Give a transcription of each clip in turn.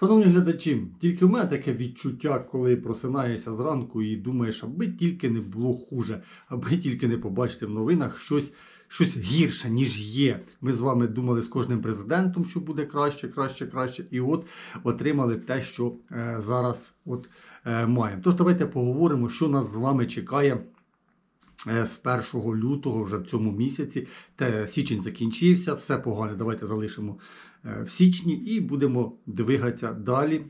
Шановні глядачі, тільки в мене таке відчуття, коли просинаєшся зранку і думаєш, аби тільки не було хуже, аби тільки не побачити в новинах щось, щось гірше, ніж є. Ми з вами думали з кожним президентом, що буде краще, краще, краще. І от отримали те, що е, зараз от, е, маємо. Тож давайте поговоримо, що нас з вами чекає. е, З 1 лютого вже в цьому місяці. Те, січень закінчився, все погано. Давайте залишимо в січні і будемо двигатися далі.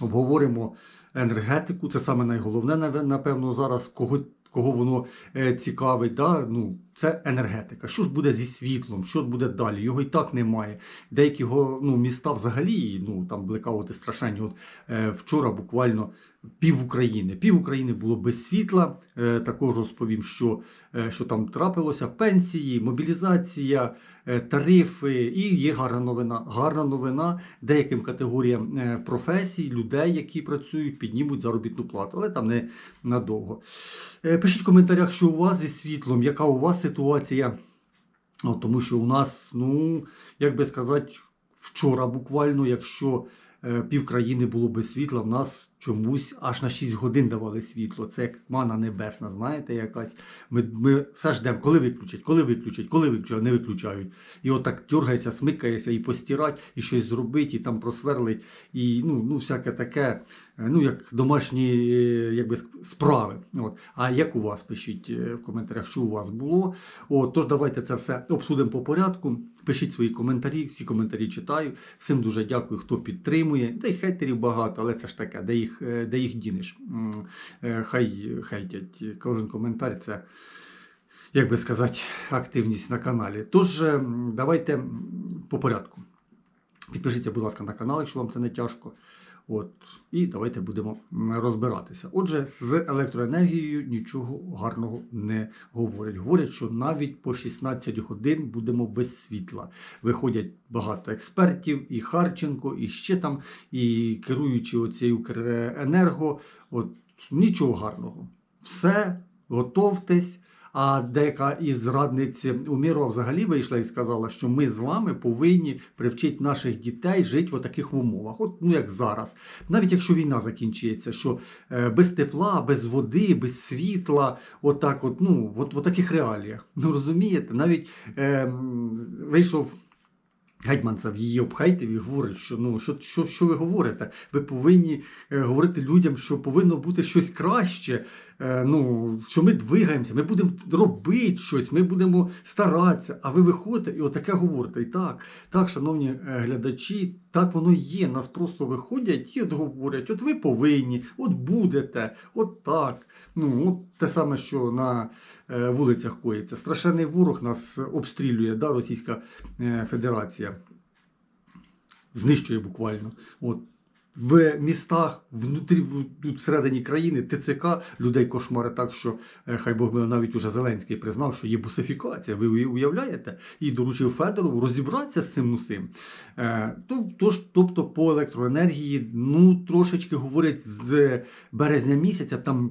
Обговоримо енергетику. Це саме найголовне, напевно, зараз, кого, кого воно е, цікавить. Да? Ну, це енергетика. Що ж буде зі світлом? Що буде далі? Його і так немає. Деякі ну, міста взагалі, ну там блекаути страшенні. От е, вчора буквально пів України. Пів України було без світла. Е, також розповім, що, е, що там трапилося: пенсії, мобілізація, е, тарифи. І є гарна новина. Гарна новина деяким категоріям професій, людей, які працюють, піднімуть заробітну плату, але там не надовго. Пишіть в коментарях, що у вас зі світлом, яка у вас ситуація. Тому що у нас, ну, як би сказати, вчора буквально, якщо пів країни було без світла, в нас чомусь аж на 6 годин давали світло. Це як мана небесна, знаєте, якась. Ми, ми все ждемо, коли виключать, коли виключать, коли виключать, не виключають. І отак дергається, смикається і постирать, і щось зробить, і там просверлить, і ну, ну всяке таке, е, ну як домашні е, якби, справи. От. А як у вас пишіть е, в коментарях, що у вас було. От, тож давайте це все обсудимо по порядку. Пишіть свої коментарі, всі коментарі читаю. Всім дуже дякую, хто підтримує. Та й хейтерів багато, але це ж таке, де їх, е, де їх дінеш. Е, Хай хейтять. Кожен коментар це, як би сказати, активність на каналі. Тож, е, давайте по порядку. Підпишіться, будь ласка, на канал, якщо вам це не тяжко. От, і давайте будемо розбиратися. Отже, з електроенергією нічого гарного не говорять. Говорять, що навіть по 16 годин будемо без світла. Виходять багато експертів, і Харченко, і ще там, і керуючи оцією Укренерго. От нічого гарного. Все, готовтесь. А деяка із зрадниць Умірова взагалі вийшла і сказала, що ми з вами повинні привчити наших дітей жити в таких умовах. От ну як зараз. Навіть якщо війна закінчується, що е, без тепла, без води, без світла, отак, от, ну, от, в таких реаліях. Ну розумієте, навіть е, вийшов. Гетьманцев її обхейтив і говорить, що ну що, що, що ви говорите? Ви повинні е, говорити людям, що повинно бути щось краще. Е, ну, що ми двигаємося, ми будемо робити щось, ми будемо старатися. А ви виходите і отаке говорите. І так, так, шановні е, глядачі, так воно є. Нас просто виходять і от говорять: от ви повинні, от будете, от так. Ну, от те саме, що на е, вулицях коїться. Страшенний ворог нас обстрілює, да, Російська Федерація. Знищує буквально. От. В містах, внутрі, всередині країни, ТЦК людей кошмари так, що е, хай Бог мене навіть уже Зеленський признав, що є бусифікація. Ви уя- уявляєте? І доручив Федорову розібратися з цим усім. Е, тобто по електроенергії, ну трошечки говорять з березня місяця там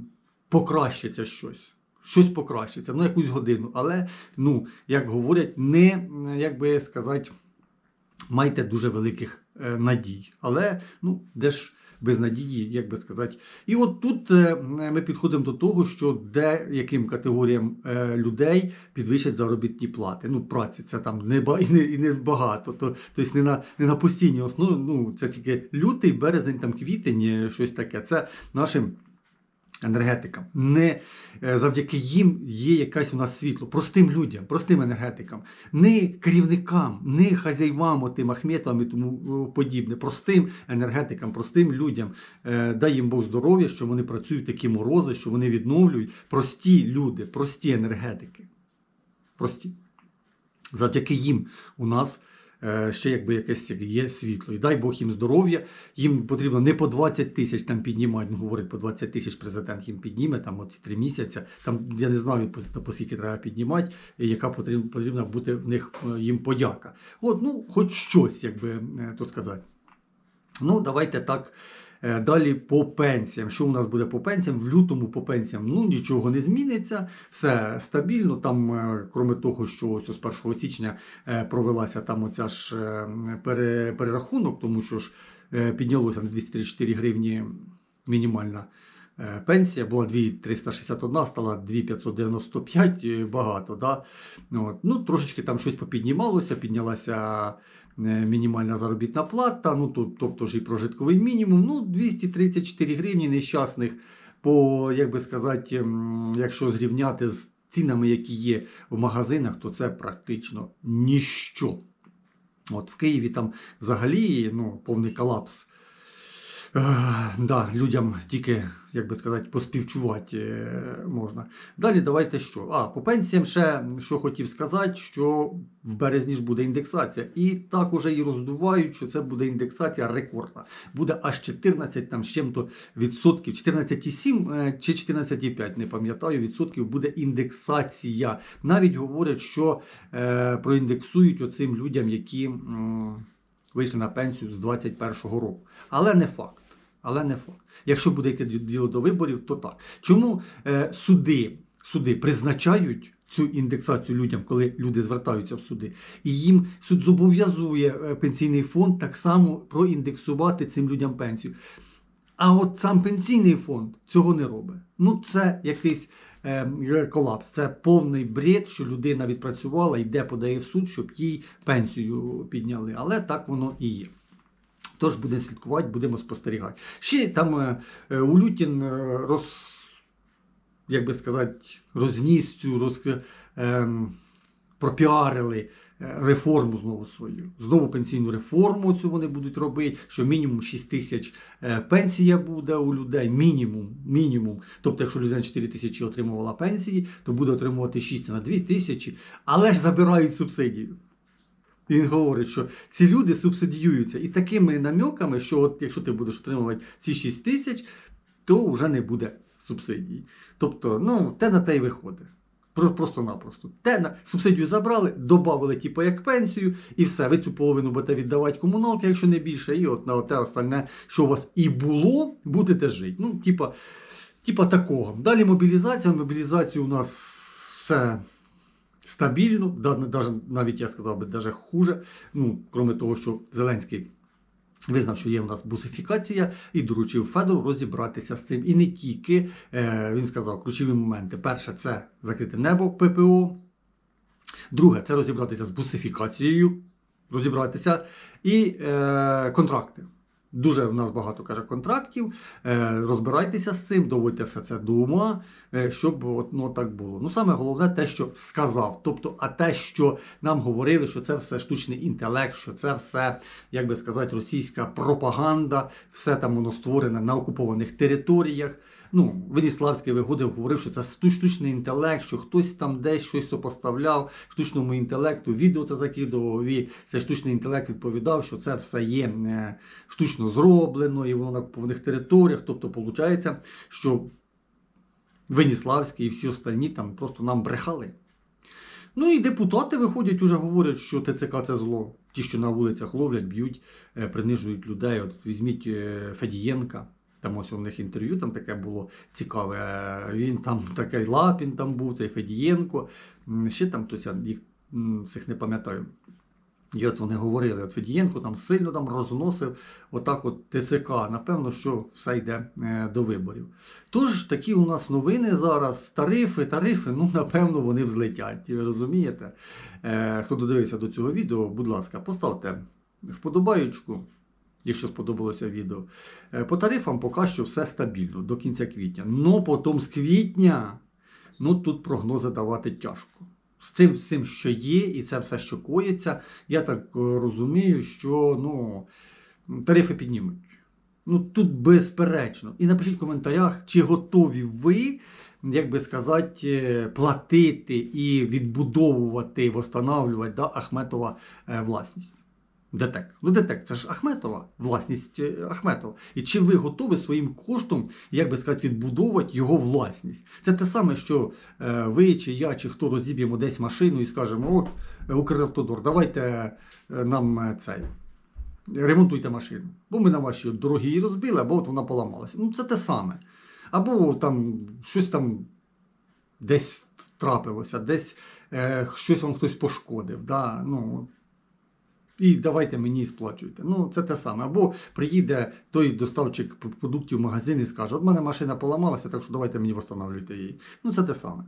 покращиться щось. Щось покращиться, ну якусь годину. Але, ну, як говорять, не як би сказати, майте дуже великих е, надій. Але ну, де ж без надії, як би сказати. І от тут е, ми підходимо до того, що деяким категоріям е, людей підвищать заробітні плати. Ну, праці це там не, і не, і не багато. То, тобто не на, не на постійній основі. Ну, це тільки лютий, березень, там, квітень, щось таке. Це нашим. Енергетикам. Не е, завдяки їм є якась у нас світло. Простим людям, простим енергетикам, не керівникам, не хазяйвам, отим Ахметовим і тому е, подібне. Простим енергетикам, простим людям. Е, Дай їм Бог здоров'я, що вони працюють такі морози, що вони відновлюють. Прості люди, прості енергетики. Прості. Завдяки їм у нас ще якби якесь є світло. І дай Бог їм здоров'я. Їм потрібно не по 20 тисяч там піднімати. Ну, говорить, по 20 тисяч президент їм підніме, там оці три місяці. Там я не знаю, по, по скільки треба піднімати, і яка потрібна, потрібна бути в них е, їм подяка. От, ну, хоч щось, якби е, то сказати. Ну, давайте так. Е, Далі по пенсіям. Що у нас буде по пенсіям? В лютому по пенсіям ну нічого не зміниться, все стабільно. Там, е, крім того, що ось з 1 січня е, провелася там оця ж перерахунок, тому що ж піднялося на 234 гривні мінімальна пенсія, була 2361, стала 2595, е, багато. Да? От. Ну, трошечки там щось попіднімалося, піднялася мінімальна заробітна плата, ну, тобто ж і прожитковий мінімум, ну, 234 гривні нещасних, по, як би сказати, якщо зрівняти з цінами, які є в магазинах, то це практично ніщо. От в Києві там взагалі ну, повний колапс. Е, да, людям тільки, як би сказати, поспівчувати е, можна. Далі давайте що? А, по пенсіям ще що хотів сказати, що в березні ж буде індексація. І так уже і роздувають, що це буде індексація рекордна. Буде аж 14 там з чим-то відсотків, 14,7 е, чи 14,5, не пам'ятаю, відсотків буде індексація. Навіть говорять, що е, проіндексують оцим людям, які вийшли на пенсію з 21-го року. Але не факт. Але не факт. Якщо буде йти діло до виборів, то так. Чому е, суди, суди призначають цю індексацію людям, коли люди звертаються в суди, і їм суд зобов'язує е, пенсійний фонд так само проіндексувати цим людям пенсію. А от сам пенсійний фонд цього не робить. Ну, це якийсь е, колапс, це повний бред, що людина відпрацювала, йде, подає в суд, щоб їй пенсію підняли. Але так воно і є. Тож будемо слідкувати, будемо спостерігати. Ще там е, е, Улютін е, роз, як би сказати, розніс цю, роз, ем, пропіарили реформу знову свою. Знову пенсійну реформу цю вони будуть робити, що мінімум 6 тисяч пенсія буде у людей. Мінімум. мінімум. Тобто, якщо людина 4 тисячі отримувала пенсії, то буде отримувати 6 на 2 тисячі, але ж забирають субсидію. Він говорить, що ці люди субсидіюються. І такими намеками, що от якщо ти будеш отримувати ці 6 тисяч, то вже не буде субсидії. Тобто, ну, те на те й виходить. Просто-напросто. Те на субсидію забрали, додали, типу, як пенсію, і все. Ви цю половину будете віддавати комуналки, якщо не більше, і от на те остальне, що у вас і було, будете жити. Ну, типа, типа такого. Далі мобілізація. Мобілізація у нас все стабільно, навіть я сказав би, даже хуже. Ну, крім того, що Зеленський визнав, що є у нас бусифікація, і доручив Федору розібратися з цим. І не тільки е, він сказав ключові моменти. Перше, це закрите небо ППО. Друге, це розібратися з бусифікацією, розібратися і е, контракти. Дуже в нас багато каже контрактів. Е, розбирайтеся з цим, доводьте все це до ума, е, щоб ну, так було. Ну, саме головне те, що сказав. Тобто, а те, що нам говорили, що це все штучний інтелект, що це все, як би сказати, російська пропаганда, все там воно створене на окупованих територіях. Ну, Веніславський виходив, говорив, що це штучний інтелект, що хтось там десь щось сопоставляв штучному інтелекту, відео це закидував, і цей штучний інтелект відповідав, що це все є е, штучно зроблено, і воно на окупованих територіях. Тобто, виходить, що Веніславський і всі остальні там просто нам брехали. Ну і депутати виходять, уже говорять, що ТЦК це зло. Ті, що на вулицях ловлять, б'ють, е, принижують людей. От візьміть е, Федієнка. Там ось у них інтерв'ю там таке було цікаве. Він там такий Лапін там був, цей Федієнко. Ще там хтось, я їх цих не пам'ятаю. І от вони говорили, от Федієнко там сильно там розносив отак от ТЦК. Напевно, що все йде е, до виборів. Тож такі у нас новини зараз. Тарифи, тарифи, ну напевно, вони взлетять. Розумієте? Е, хто додивився до цього відео, будь ласка, поставте вподобаючку, якщо сподобалося відео. Е, по тарифам поки що все стабільно до кінця квітня. Ну потім з квітня, ну тут прогнози давати тяжко. З цим, з цим, що є, і це все, що коїться, я так е, розумію, що ну, тарифи піднімуть. Ну тут безперечно. І напишіть в коментарях, чи готові ви, як би сказати, е, платити і відбудовувати, восстанавлювати да, Ахметова власність. ДТЕК. Ну, ДТЕК це ж Ахметова, власність е, Ахметова. І чи ви готові своїм коштом, як би сказати, відбудовувати його власність? Це те саме, що е, ви, чи я, чи хто розіб'ємо десь машину і скажемо, от е, Укравтодор, давайте нам цей ремонтуйте машину. Бо ми на вашій от дорогі її розбили, або от вона поламалася. Ну це те саме. Або там щось там десь трапилося, десь е, щось вам хтось пошкодив. Да? Ну, і давайте мені сплачуйте. Ну, це те саме. Або приїде той доставчик продуктів в магазин і скаже: от мене машина поламалася, так що давайте мені встановлюйте її. Ну, це те саме.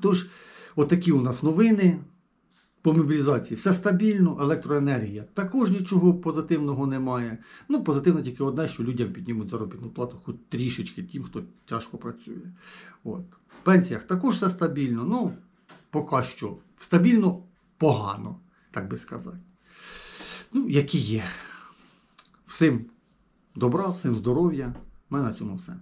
Тож, отакі у нас новини. По мобілізації все стабільно, електроенергія. Також нічого позитивного немає. Ну, позитивно тільки одне, що людям піднімуть заробітну плату хоч трішечки тим, хто тяжко працює. От. В пенсіях також все стабільно. Ну, поки що. Стабільно погано, так би сказати. Ну, які є. Всім добра, всім здоров'я. У мене на цьому все.